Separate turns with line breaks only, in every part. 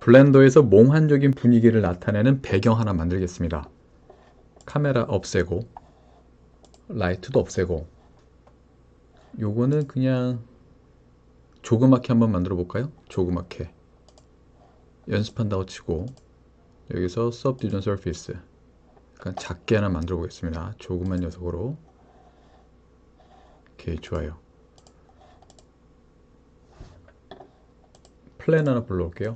블렌더에서 몽환적인 분위기를 나타내는 배경 하나 만들겠습니다. 카메라 없애고 라이트도 없애고 요거는 그냥 조그맣게 한번 만들어 볼까요? 조그맣게 연습한다고 치고 여기서 Subdivision Surface 약간 작게 하나 만들어 보겠습니다. 조그만 녀석으로 오케이 좋아요. 플랜 하나 불러올게요.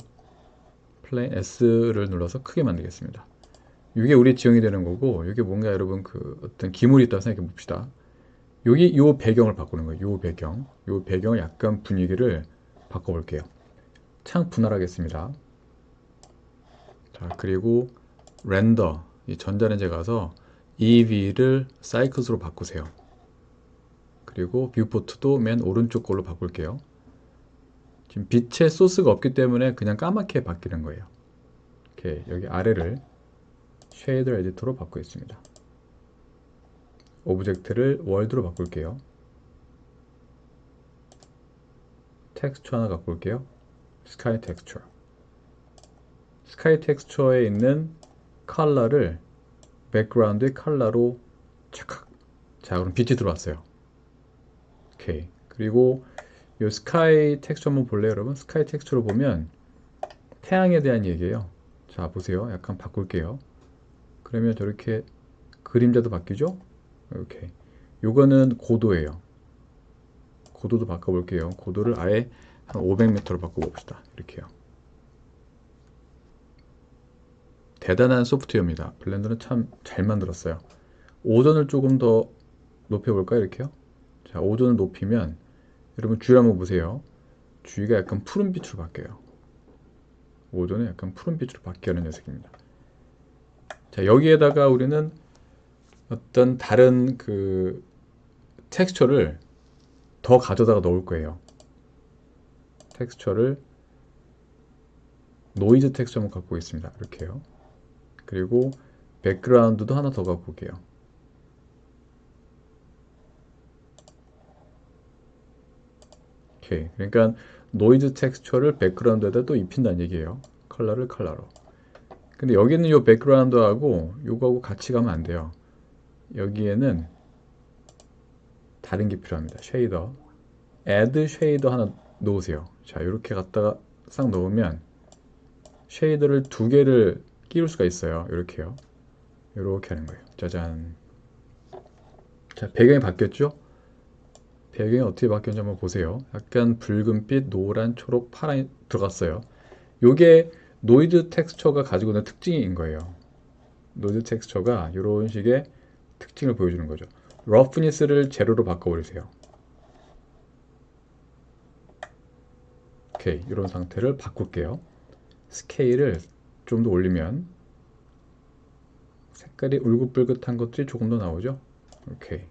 플랜 S를 눌러서 크게 만들겠습니다. 이게 우리 지형이 되는 거고 이게 뭔가 여러분 그 어떤 기물이 있다고 생각해 봅시다. 여기 요 배경을 바꾸는 거예요. 요 배경. 요 배경을 약간 분위기를 바꿔 볼게요. 창 분할하겠습니다. 자, 그리고 렌더, 이 전자레인지에 가서 EV를 사이클스로 바꾸세요. 그리고 뷰포트도 맨 오른쪽 걸로 바꿀게요. 지금 빛의 소스가 없기 때문에 그냥 까맣게 바뀌는 거예요. 이렇게 여기 아래를 쉐이더 에디터로 바꾸겠습니다. 오브젝트를 월드로 바꿀게요. 텍스처 하나 갖고 올게요. 스카이 텍스처. 스카이 텍스처에 있는 컬러를 백그라운드의 컬러로 착각. 자, 그럼 빛이 들어왔어요. 오케이. 그리고 이 스카이 텍스처 한번 볼래요, 여러분? 스카이 텍스처로 보면 태양에 대한 얘기예요. 자, 보세요. 약간 바꿀게요. 그러면 저렇게 그림자도 바뀌죠? 이렇게. 요거는 고도예요. 고도도 바꿔볼게요. 고도를 아예 한 500m로 바꿔봅시다. 이렇게요. 대단한 소프트웨어입니다. 블렌더는 참 잘 만들었어요. 오전을 조금 더 높여볼까요? 이렇게요. 자, 오전을 높이면 여러분 주위 한번 보세요. 주위가 약간 푸른빛으로 바뀌어요. 오전에 약간 푸른빛으로 바뀌는 녀석입니다. 자, 여기에다가 우리는 어떤 다른 그 텍스처를 더 가져다가 넣을 거예요. 텍스처를 노이즈 텍스처 한번 갖고 있습니다. 이렇게요. 그리고 백그라운드도 하나 더 갖고 올게요. 오케이. 그러니까 노이즈 텍스처를 백그라운드에다 또 입힌다는 얘기예요. 컬러를 컬러로. 근데 여기는 요 백그라운드하고 요거하고 같이 가면 안 돼요. 여기에는 다른 게 필요합니다. 쉐이더. add 쉐이더 하나 놓으세요. 자, 이렇게 갖다가 싹 넣으면 쉐이더를 두 개를 끼울 수가 있어요. 이렇게요. 이렇게 하는 거예요. 짜잔. 자, 배경이 바뀌었죠? 배경이 어떻게 바뀌었는지 한번 보세요. 약간 붉은빛, 노란, 초록, 파란이 들어갔어요. 요게 노이즈 텍스처가 가지고 있는 특징인 거예요. 노이즈 텍스처가 이런 식의 특징을 보여주는 거죠. 러프니스를 제로로 바꿔버리세요. 오케이, 이런 상태를 바꿀게요. 스케일을 좀 더 올리면 색깔이 울긋불긋한 것들이 조금 더 나오죠. 오케이.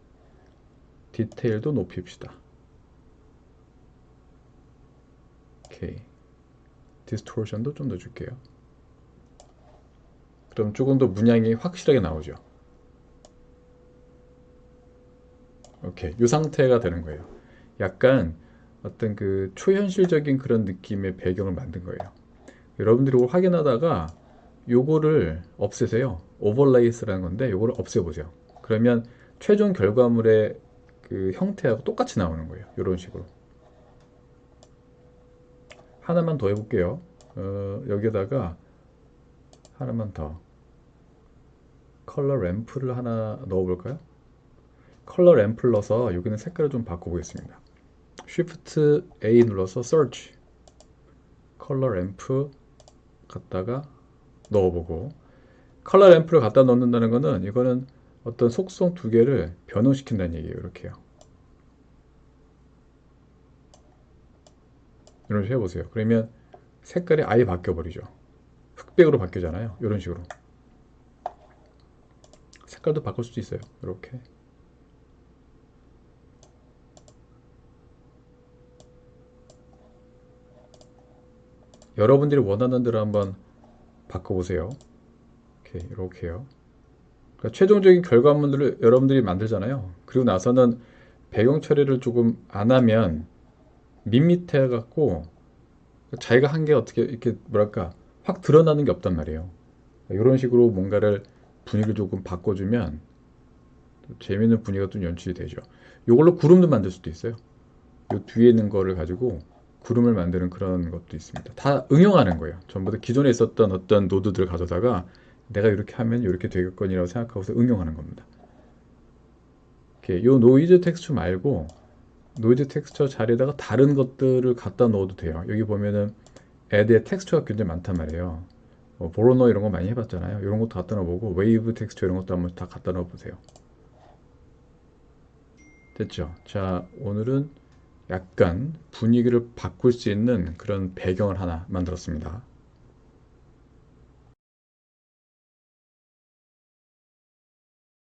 디테일도 높입시다. 오케이. 디스토션도 좀더 줄게요. 그럼 조금 더 문양이 확실하게 나오죠. 오케이. 이 상태가 되는 거예요. 약간 어떤 그 초현실적인 그런 느낌의 배경을 만든 거예요. 여러분들이 이걸 확인하다가 요거를 없애세요. 오버레이스라는 건데 요거를 없애보세요. 그러면 최종 결과물의 그 형태하고 똑같이 나오는 거예요. 이런 식으로. 하나만 더 해볼게요. 어, 여기다가 하나만 더 컬러 램프를 하나 넣어볼까요? 컬러 램프를 넣어서 여기는 색깔을 좀 바꿔보겠습니다. Shift A 눌러서 Search 컬러 램프 갖다가 넣어보고 컬러 램프를 갖다 넣는다는 거는 이거는 어떤 속성 두 개를 변형시킨다는 얘기예요. 이렇게요. 이런 식으로 해보세요. 그러면 색깔이 아예 바뀌어버리죠. 흑백으로 바뀌잖아요. 이런 식으로. 색깔도 바꿀 수도 있어요. 이렇게. 여러분들이 원하는 대로 한번 바꿔보세요. 이렇게, 이렇게요. 그러니까 최종적인 결과물들을 여러분들이 만들잖아요. 그리고 나서는 배경 처리를 조금 안 하면 밋밋해 갖고 자기가 한 게 어떻게 이렇게 뭐랄까 확 드러나는 게 없단 말이에요. 이런 식으로 뭔가를 분위기를 조금 바꿔주면 또 재미있는 분위기가 좀 연출이 되죠. 이걸로 구름도 만들 수도 있어요. 이 뒤에 있는 거를 가지고 구름을 만드는 그런 것도 있습니다. 다 응용하는 거예요. 전부 다 기존에 있었던 어떤 노드들을 가져다가 내가 이렇게 하면 이렇게 되겠거니라고 생각하고서 응용하는 겁니다. 요 노이즈 텍스처 말고 노이즈 텍스처 자리에다가 다른 것들을 갖다 넣어도 돼요. 여기 보면은 애드의 텍스처가 굉장히 많단 말이에요. 뭐 보로너 이런 거 많이 해봤잖아요. 이런 것도 갖다 넣어보고 웨이브 텍스처 이런 것도 한번 다 갖다 넣어보세요. 됐죠? 자, 오늘은 약간 분위기를 바꿀 수 있는 그런 배경을 하나 만들었습니다.